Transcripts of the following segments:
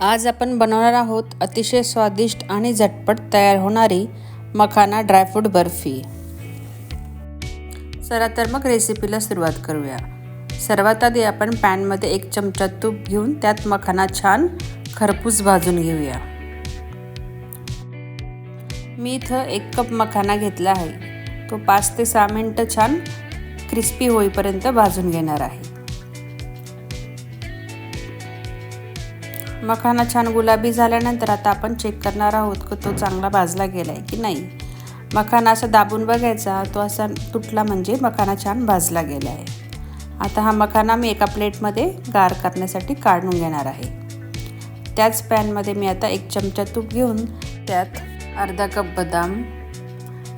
आज आपण बनवणार आहोत अतिशय स्वादिष्ट आणि झटपट तयार होणारी मखाना ड्रायफ्रूट बर्फी. चला तर मग रेसिपीला सुरुवात करूया. सर्वात आधी आपण पॅनमध्ये एक चमचा तूप घेऊन त्यात मखाना छान खरपूस भाजून घेऊया. मी इथं एक कप मखाना घेतला आहे. तो पाच ते सहा मिनटं छान क्रिस्पी होईपर्यंत भाजून घेणार आहे. मखाना छान गुलाबी झाल्यानंतर आता आपण चेक करणार आहोत की तो चांगला भाजला गेला आहे की नाही. मखाना असा दाबून बघायचा तो असा तुटला म्हणजे मखाना छान भाजला गेला आहे आता हा मखाना मी एका प्लेटमध्ये गार करण्यासाठी काढून घेणार आहे. त्याच पॅनमध्ये मी आता एक चमचा तूप घेऊन त्यात अर्धा कप बदाम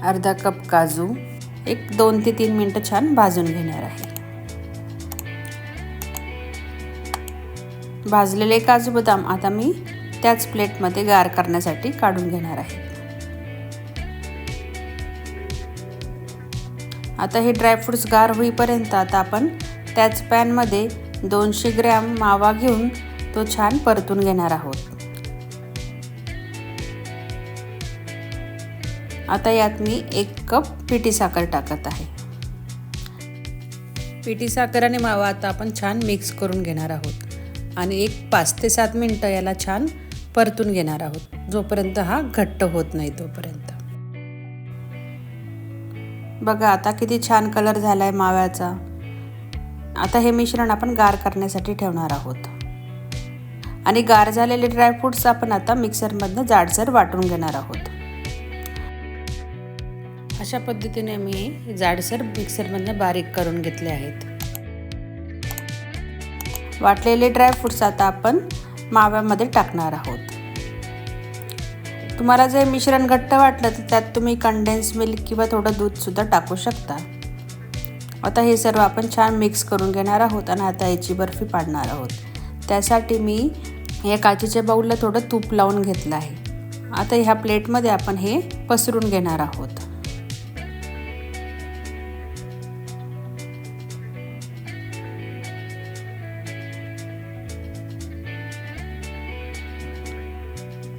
अर्धा कप काजू एक दोन ते तीन मिनटं छान भाजून घेणार आहे. भाजलेले काजू बदाम आता मी त्याच प्लेटमध्ये गार करण्यासाठी काढून घेणार आहे. आता हे ड्रायफ्रूट्स गार होईपर्यंत आता आपण त्याच पॅनमध्ये दोनशे ग्रॅम मावा घेऊन तो छान परतून घेणार आहोत. आता यात मी एक कप पिठी साखर टाकत आहे. पिठी साखर आणि मावा आता आपण छान मिक्स करून घेणार आहोत. आणि एक पाच ते सात मिनटं याला छान परतून घेणार आहोत. जोपर्यंत हा घट्ट होत नाही तोपर्यंत. बघा आता किती छान कलर झाला आहे माव्याचा. आता हे मिश्रण आपण गार करण्यासाठी ठेवणार आहोत. आणि गार झालेले ड्रायफ्रूट्स आपण आता मिक्सरमधनं जाडसर वाटून घेणार आहोत. अशा पद्धतीने मी जाडसर मिक्सरमधनं बारीक करून घेतले आहेत. वाटलेले ड्रायफ्रूट्स आता आपण माव्यामध्ये टाकणार आहोत. तुम्हाला जे मिश्रण घट्ट वाटलं तर त्यात तुम्ही कंडेन्स मिल्क किंवा थोडं दूधसुद्धा टाकू शकता. आता हे सर्व आपण छान मिक्स करून घेणार आहोत आणि आता याची बर्फी पाडणार आहोत. त्यासाठी मी या काचेच्या बाऊलला थोडं तूप लावून घेतलं आहे. आता ह्या प्लेटमध्ये आपण हे पसरून घेणार आहोत.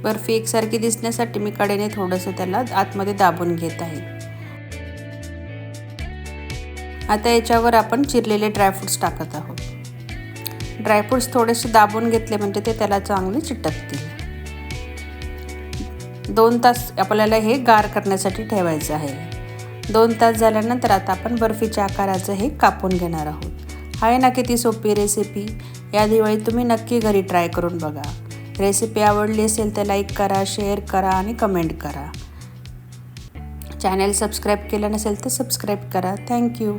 बर्फी एकसारखी दिसण्यासाठी मी कडेने थोडंसं त्याला आतमध्ये दाबून घेत आहे. आता याच्यावर आपण चिरलेले ड्रायफ्रूट्स टाकत आहोत. ड्रायफ्रूट्स थोडेसे दाबून घेतले म्हणजे ते त्याला चांगले चिटकतील. दोन तास आपल्याला हे गार करण्यासाठी ठेवायचं आहे. दोन तास झाल्यानंतर आता आपण बर्फीच्या आकाराचं हे कापून घेणार आहोत. आहे ना किती सोपी रेसिपी या दिवाळीत तुम्ही नक्की घरी ट्राय करून बघा. रेसिपी आवडली असेल तर लाईक करा शेअर करा आणि कमेंट करा. चॅनल सबस्क्राईब केलं नसेल तर सबस्क्राईब करा. थँक्यू